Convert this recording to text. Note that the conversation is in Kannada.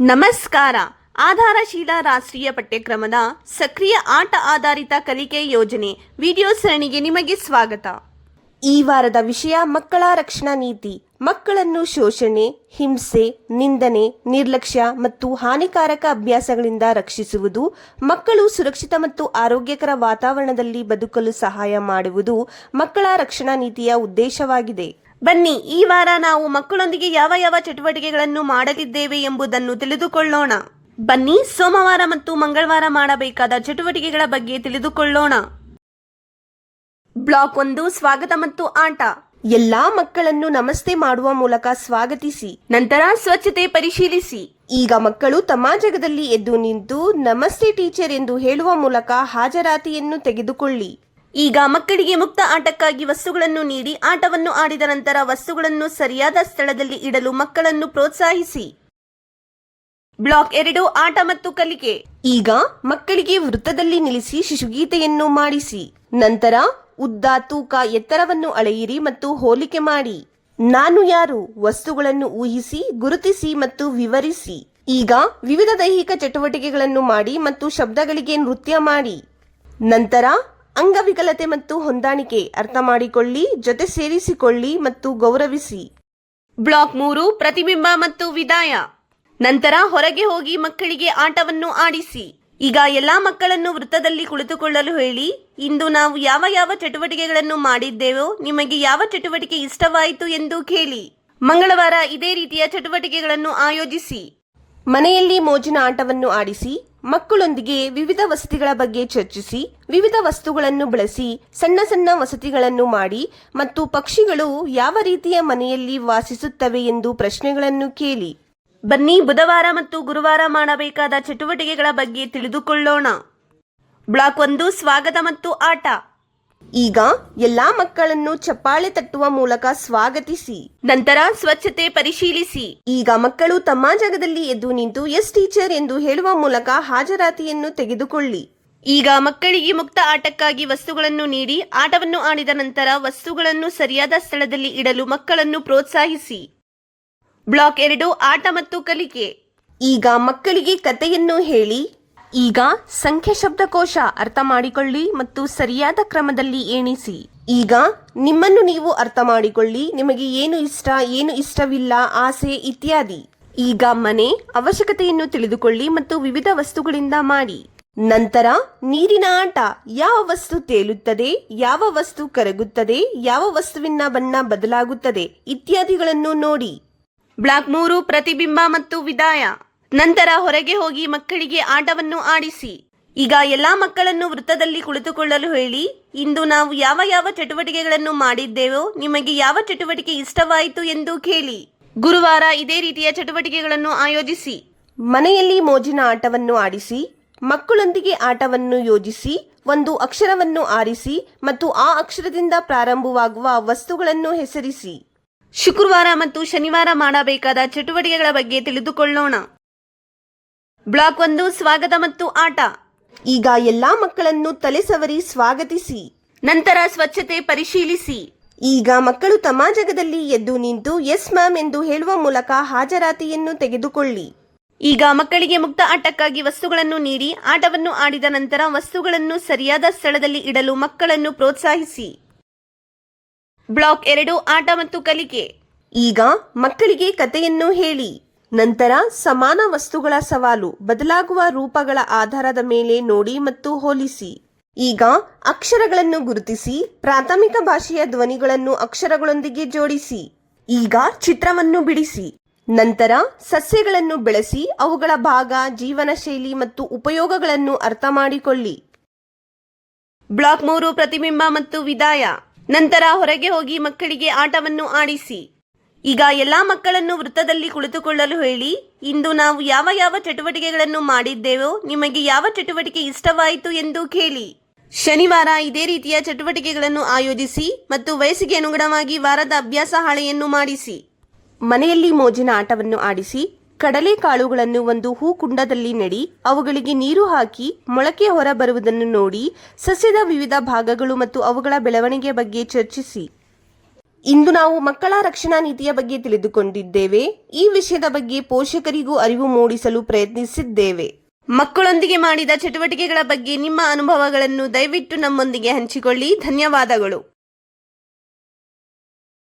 ನಮಸ್ಕಾರ. ಆಧಾರಶೀಲ ರಾಷ್ಟ್ರೀಯ ಪಠ್ಯಕ್ರಮದ ಸಕ್ರಿಯ ಆಟ ಆಧಾರಿತ ಕಲಿಕೆ ಯೋಜನೆ ವಿಡಿಯೋ ಸರಣಿಗೆ ನಿಮಗೆ ಸ್ವಾಗತ. ಈ ವಾರದ ವಿಷಯ ಮಕ್ಕಳ ರಕ್ಷಣಾ ನೀತಿ. ಮಕ್ಕಳನ್ನು ಶೋಷಣೆ, ಹಿಂಸೆ, ನಿಂದನೆ, ನಿರ್ಲಕ್ಷ್ಯ ಮತ್ತು ಹಾನಿಕಾರಕ ಅಭ್ಯಾಸಗಳಿಂದ ರಕ್ಷಿಸುವುದು, ಮಕ್ಕಳು ಸುರಕ್ಷಿತ ಮತ್ತು ಆರೋಗ್ಯಕರ ವಾತಾವರಣದಲ್ಲಿ ಬದುಕಲು ಸಹಾಯ ಮಾಡುವುದು ಮಕ್ಕಳ ರಕ್ಷಣಾ ನೀತಿಯ ಉದ್ದೇಶವಾಗಿದೆ. ಬನ್ನಿ, ಈ ವಾರ ನಾವು ಮಕ್ಕಳೊಂದಿಗೆ ಯಾವ ಯಾವ ಚಟುವಟಿಕೆಗಳನ್ನು ಮಾಡಲಿದ್ದೇವೆ ಎಂಬುದನ್ನು ತಿಳಿದುಕೊಳ್ಳೋಣ. ಬನ್ನಿ, ಸೋಮವಾರ ಮತ್ತು ಮಂಗಳವಾರ ಮಾಡಬೇಕಾದ ಚಟುವಟಿಕೆಗಳ ಬಗ್ಗೆ ತಿಳಿದುಕೊಳ್ಳೋಣ. ಬ್ಲಾಕ್ ಒಂದು, ಸ್ವಾಗತ ಮತ್ತು ಆಟ. ಎಲ್ಲಾ ಮಕ್ಕಳನ್ನು ನಮಸ್ತೆ ಮಾಡುವ ಮೂಲಕ ಸ್ವಾಗತಿಸಿ, ನಂತರ ಸ್ವಚ್ಛತೆ ಪರಿಶೀಲಿಸಿ. ಈಗ ಮಕ್ಕಳು ತಮ್ಮ ಜಗದಲ್ಲಿ ಎದ್ದು ನಿಂತು ನಮಸ್ತೆ ಟೀಚರ್ ಎಂದು ಹೇಳುವ ಮೂಲಕ ಹಾಜರಾತಿಯನ್ನು ತೆಗೆದುಕೊಳ್ಳಿ. ಈಗ ಮಕ್ಕಳಿಗೆ ಮುಕ್ತ ಆಟಕ್ಕಾಗಿ ವಸ್ತುಗಳನ್ನು ನೀಡಿ ಆಟವನ್ನು ಆಡಿದ ನಂತರ ವಸ್ತುಗಳನ್ನು ಸರಿಯಾದ ಸ್ಥಳದಲ್ಲಿ ಇಡಲು ಮಕ್ಕಳನ್ನು ಪ್ರೋತ್ಸಾಹಿಸಿ. ಬ್ಲಾಕ್ ಎರಡು, ಆಟ ಮತ್ತು ಕಲಿಕೆ. ಈಗ ಮಕ್ಕಳಿಗೆ ವೃತ್ತದಲ್ಲಿ ನಿಲ್ಲಿಸಿ ಶಿಶುಗೀತೆಯನ್ನು ಮಾಡಿಸಿ. ನಂತರ ಉದ್ದ, ತೂಕ, ಎತ್ತರವನ್ನು ಅಳೆಯಿರಿ ಮತ್ತು ಹೋಲಿಕೆ ಮಾಡಿ. ನಾನು ಯಾರು? ವಸ್ತುಗಳನ್ನು ಊಹಿಸಿ, ಗುರುತಿಸಿ ಮತ್ತು ವಿವರಿಸಿ. ಈಗ ವಿವಿಧ ದೈಹಿಕ ಚಟುವಟಿಕೆಗಳನ್ನು ಮಾಡಿ ಮತ್ತು ಶಬ್ದಗಳಿಗೆ ನೃತ್ಯ ಮಾಡಿ. ನಂತರ ಅಂಗವಿಕಲತೆ ಮತ್ತು ಹೊಂದಾಣಿಕೆ ಅರ್ಥ ಮಾಡಿಕೊಳ್ಳಿ ಜೊತೆ ಸೇರಿಸಿಕೊಳ್ಳಿ ಮತ್ತು ಗೌರವಿಸಿ. ಬ್ಲಾಕ್ ಮೂರು ಪ್ರತಿಬಿಂಬ ಮತ್ತು ವಿದಾಯ. ನಂತರ ಹೊರಗೆ ಹೋಗಿ ಮಕ್ಕಳಿಗೆ ಆಟವನ್ನು ಆಡಿಸಿ. ಈಗ ಎಲ್ಲಾ ಮಕ್ಕಳನ್ನು ವೃತ್ತದಲ್ಲಿ ಕುಳಿತುಕೊಳ್ಳಲು ಹೇಳಿ ಇಂದು ನಾವು ಯಾವ ಯಾವ ಚಟುವಟಿಕೆಗಳನ್ನು ಮಾಡಿದ್ದೇವೋ ನಿಮಗೆ ಯಾವ ಚಟುವಟಿಕೆ ಇಷ್ಟವಾಯಿತು ಎಂದು ಕೇಳಿ. ಮಂಗಳವಾರ ಇದೇ ರೀತಿಯ ಚಟುವಟಿಕೆಗಳನ್ನು ಆಯೋಜಿಸಿ. ಮನೆಯಲ್ಲಿ ಮೋಜಿನ ಆಟವನ್ನು ಆಡಿಸಿ ಮಕ್ಕಳೊಂದಿಗೆ ವಿವಿಧ ವಸತಿಗಳ ಬಗ್ಗೆ ಚರ್ಚಿಸಿ, ವಿವಿಧ ವಸ್ತುಗಳನ್ನು ಬಳಸಿ, ಸಣ್ಣ ಸಣ್ಣ ವಸತಿಗಳನ್ನು ಮಾಡಿ ಮತ್ತು ಪಕ್ಷಿಗಳು ಯಾವ ರೀತಿಯ ಮನೆಯಲ್ಲಿ ವಾಸಿಸುತ್ತವೆ ಎಂದು ಪ್ರಶ್ನೆಗಳನ್ನು ಕೇಳಿ. ಬನ್ನಿ, ಬುಧವಾರ ಮತ್ತು ಗುರುವಾರ ಮಾಡಬೇಕಾದ ಚಟುವಟಿಕೆಗಳ ಬಗ್ಗೆ ತಿಳಿದುಕೊಳ್ಳೋಣ. ಬ್ಲಾಕ್ ಒಂದು, ಸ್ವಾಗತ ಮತ್ತು ಆಟ. ಈಗ ಎಲ್ಲಾ ಮಕ್ಕಳನ್ನು ಚಪ್ಪಾಳೆ ತಟ್ಟುವ ಮೂಲಕ ಸ್ವಾಗತಿಸಿ. ನಂತರ ಸ್ವಚ್ಛತೆ ಪರಿಶೀಲಿಸಿ. ಈಗ ಮಕ್ಕಳು ತಮ್ಮ ಜಾಗದಲ್ಲಿ ಎದ್ದು ನಿಂತು ಎಸ್ ಟೀಚರ್ ಎಂದು ಹೇಳುವ ಮೂಲಕ ಹಾಜರಾತಿಯನ್ನು ತೆಗೆದುಕೊಳ್ಳಿ. ಈಗ ಮಕ್ಕಳಿಗೆ ಮುಕ್ತ ಆಟಕ್ಕಾಗಿ ವಸ್ತುಗಳನ್ನು ನೀಡಿ, ಆಟವನ್ನು ಆಡಿದ ನಂತರ ವಸ್ತುಗಳನ್ನು ಸರಿಯಾದ ಸ್ಥಳದಲ್ಲಿ ಇಡಲು ಮಕ್ಕಳನ್ನು ಪ್ರೋತ್ಸಾಹಿಸಿ. ಬ್ಲಾಕ್ ಎರಡು, ಆಟ ಮತ್ತು ಕಲಿಕೆ. ಈಗ ಮಕ್ಕಳಿಗೆ ಕಥೆಯನ್ನು ಹೇಳಿ ಈಗ ಸಂಖ್ಯೆ ಶಬ್ದಕೋಶ ಅರ್ಥ ಮಾಡಿಕೊಳ್ಳಿ ಮತ್ತು ಸರಿಯಾದ ಕ್ರಮದಲ್ಲಿ ಎಣಿಸಿ. ಈಗ ನಿಮ್ಮನ್ನು ನೀವು ಅರ್ಥ ಮಾಡಿಕೊಳ್ಳಿ, ನಿಮಗೆ ಏನು ಇಷ್ಟ, ಏನು ಇಷ್ಟವಿಲ್ಲ, ಆಸೆ ಇತ್ಯಾದಿ. ಈಗ ಮನೆ ಅವಶ್ಯಕತೆಯನ್ನು ತಿಳಿದುಕೊಳ್ಳಿ ಮತ್ತು ವಿವಿಧ ವಸ್ತುಗಳಿಂದ ಮಾಡಿ. ನಂತರ ನೀರಿನ ಆಟ, ಯಾವ ವಸ್ತು ತೇಲುತ್ತದೆ, ಯಾವ ವಸ್ತು ಕರಗುತ್ತದೆ, ಯಾವ ವಸ್ತುವಿನ ಬಣ್ಣ ಬದಲಾಗುತ್ತದೆ ಇತ್ಯಾದಿಗಳನ್ನು ನೋಡಿ. ಬ್ಲಾಕ್ ಮೂರು, ಪ್ರತಿಬಿಂಬ ಮತ್ತು ವಿದಾಯ. ನಂತರ ಹೊರಗೆ ಹೋಗಿ ಮಕ್ಕಳಿಗೆ ಆಟವನ್ನು ಆಡಿಸಿ. ಈಗ ಎಲ್ಲಾ ಮಕ್ಕಳನ್ನು ವೃತ್ತದಲ್ಲಿ ಕುಳಿತುಕೊಳ್ಳಲು ಹೇಳಿ, ಇಂದು ನಾವು ಯಾವ ಯಾವ ಚಟುವಟಿಕೆಗಳನ್ನು ಮಾಡಿದ್ದೇವೋ ನಿಮಗೆ ಯಾವ ಚಟುವಟಿಕೆ ಇಷ್ಟವಾಯಿತು ಎಂದು ಕೇಳಿ. ಗುರುವಾರ ಇದೇ ರೀತಿಯ ಚಟುವಟಿಕೆಗಳನ್ನು ಆಯೋಜಿಸಿ. ಮನೆಯಲ್ಲಿ ಮೋಜಿನ ಆಟವನ್ನು ಆಡಿಸಿ, ಮಕ್ಕಳೊಂದಿಗೆ ಆಟವನ್ನು ಯೋಜಿಸಿ, ಒಂದು ಅಕ್ಷರವನ್ನು ಆರಿಸಿ ಮತ್ತು ಆ ಅಕ್ಷರದಿಂದ ಪ್ರಾರಂಭವಾಗುವ ವಸ್ತುಗಳನ್ನು ಹೆಸರಿಸಿ. ಶುಕ್ರವಾರ ಮತ್ತು ಶನಿವಾರ ಮಾಡಬೇಕಾದ ಚಟುವಟಿಕೆಗಳ ಬಗ್ಗೆ ತಿಳಿದುಕೊಳ್ಳೋಣ. ಬ್ಲಾಕ್ ಒಂದು, ಸ್ವಾಗತ ಮತ್ತು ಆಟ. ಈಗ ಎಲ್ಲಾ ಮಕ್ಕಳನ್ನು ತಲೆ ಸವರಿ ಸ್ವಾಗತಿಸಿ. ನಂತರ ಸ್ವಚ್ಛತೆ ಪರಿಶೀಲಿಸಿ. ಈಗ ಮಕ್ಕಳು ತಮ್ಮ ಜಾಗದಲ್ಲಿ ಎದ್ದು ನಿಂತು ಎಸ್ ಮ್ಯಾಮ್ ಎಂದು ಹೇಳುವ ಮೂಲಕ ಹಾಜರಾತಿಯನ್ನು ತೆಗೆದುಕೊಳ್ಳಿ. ಈಗ ಮಕ್ಕಳಿಗೆ ಮುಕ್ತ ಆಟಕ್ಕಾಗಿ ವಸ್ತುಗಳನ್ನು ನೀಡಿ, ಆಟವನ್ನು ಆಡಿದ ನಂತರ ವಸ್ತುಗಳನ್ನು ಸರಿಯಾದ ಸ್ಥಳದಲ್ಲಿ ಇಡಲು ಮಕ್ಕಳನ್ನು ಪ್ರೋತ್ಸಾಹಿಸಿ. ಬ್ಲಾಕ್ ಎರಡು, ಆಟ ಮತ್ತು ಕಲಿಕೆ. ಈಗ ಮಕ್ಕಳಿಗೆ ಕಥೆಯನ್ನು ಹೇಳಿ. ನಂತರ ಸಮಾನ ವಸ್ತುಗಳ ಸವಾಲು ಬದಲಾಗುವ ರೂಪಗಳ ಆಧಾರದ ಮೇಲೆ ನೋಡಿ ಮತ್ತು ಹೋಲಿಸಿ. ಈಗ ಅಕ್ಷರಗಳನ್ನು ಗುರುತಿಸಿ, ಪ್ರಾಥಮಿಕ ಭಾಷೆಯ ಧ್ವನಿಗಳನ್ನು ಅಕ್ಷರಗಳೊಂದಿಗೆ ಜೋಡಿಸಿ. ಈಗ ಚಿತ್ರವನ್ನು ಬಿಡಿಸಿ. ನಂತರ ಸಸ್ಯಗಳನ್ನು ಬೆಳೆಸಿ, ಅವುಗಳ ಭಾಗ ಜೀವನ ಶೈಲಿ ಮತ್ತು ಉಪಯೋಗಗಳನ್ನು ಅರ್ಥ ಮಾಡಿಕೊಳ್ಳಿ. ಬ್ಲಾಕ್ ಮೂರು ಪ್ರತಿಬಿಂಬ ಮತ್ತು ವಿದಾಯ. ನಂತರ ಹೊರಗೆ ಹೋಗಿ ಮಕ್ಕಳಿಗೆ ಆಟವನ್ನು ಆಡಿಸಿ. ಈಗ ಎಲ್ಲ ಮಕ್ಕಳನ್ನು ವೃತ್ತದಲ್ಲಿ ಕುಳಿತುಕೊಳ್ಳಲು ಹೇಳಿ, ಇಂದು ನಾವು ಯಾವ ಯಾವ ಚಟುವಟಿಕೆಗಳನ್ನು ಮಾಡಿದ್ದೇವೋ, ನಿಮಗೆ ಯಾವ ಚಟುವಟಿಕೆ ಇಷ್ಟವಾಯಿತು ಎಂದು ಕೇಳಿ. ಶನಿವಾರ ಇದೇ ರೀತಿಯ ಚಟುವಟಿಕೆಗಳನ್ನು ಆಯೋಜಿಸಿ ಮತ್ತು ವಯಸ್ಸಿಗೆ ಅನುಗುಣವಾಗಿ ವಾರದ ಅಭ್ಯಾಸ ಹಾಳೆಯನ್ನು ಮಾಡಿಸಿ. ಮನೆಯಲ್ಲಿ ಮೋಜಿನ ಆಟವನ್ನು ಆಡಿಸಿ ಕಡಲೆಕಾಳುಗಳನ್ನು ಒಂದು ಹೂಕುಂಡದಲ್ಲಿ ನೆಡಿ, ಅವುಗಳಿಗೆ ನೀರು ಹಾಕಿ, ಮೊಳಕೆ ಹೊರಬರುವುದನ್ನು ನೋಡಿ, ಸಸ್ಯದ ವಿವಿಧ ಭಾಗಗಳು ಮತ್ತು ಅವುಗಳ ಬೆಳವಣಿಗೆ ಬಗ್ಗೆ ಚರ್ಚಿಸಿ. ಇಂದು ನಾವು ಮಕ್ಕಳ ರಕ್ಷಣಾ ನೀತಿಯ ಬಗ್ಗೆ ತಿಳಿದುಕೊಂಡಿದ್ದೇವೆ. ಈ ವಿಷಯದ ಬಗ್ಗೆ ಪೋಷಕರಿಗೂ ಅರಿವು ಮೂಡಿಸಲು ಪ್ರಯತ್ನಿಸಿದ್ದೇವೆ. ಮಕ್ಕಳೊಂದಿಗೆ ಮಾಡಿದ ಚಟುವಟಿಕೆಗಳ ಬಗ್ಗೆ ನಿಮ್ಮ ಅನುಭವಗಳನ್ನು ದಯವಿಟ್ಟು ನಮ್ಮೊಂದಿಗೆ ಹಂಚಿಕೊಳ್ಳಿ. ಧನ್ಯವಾದಗಳು.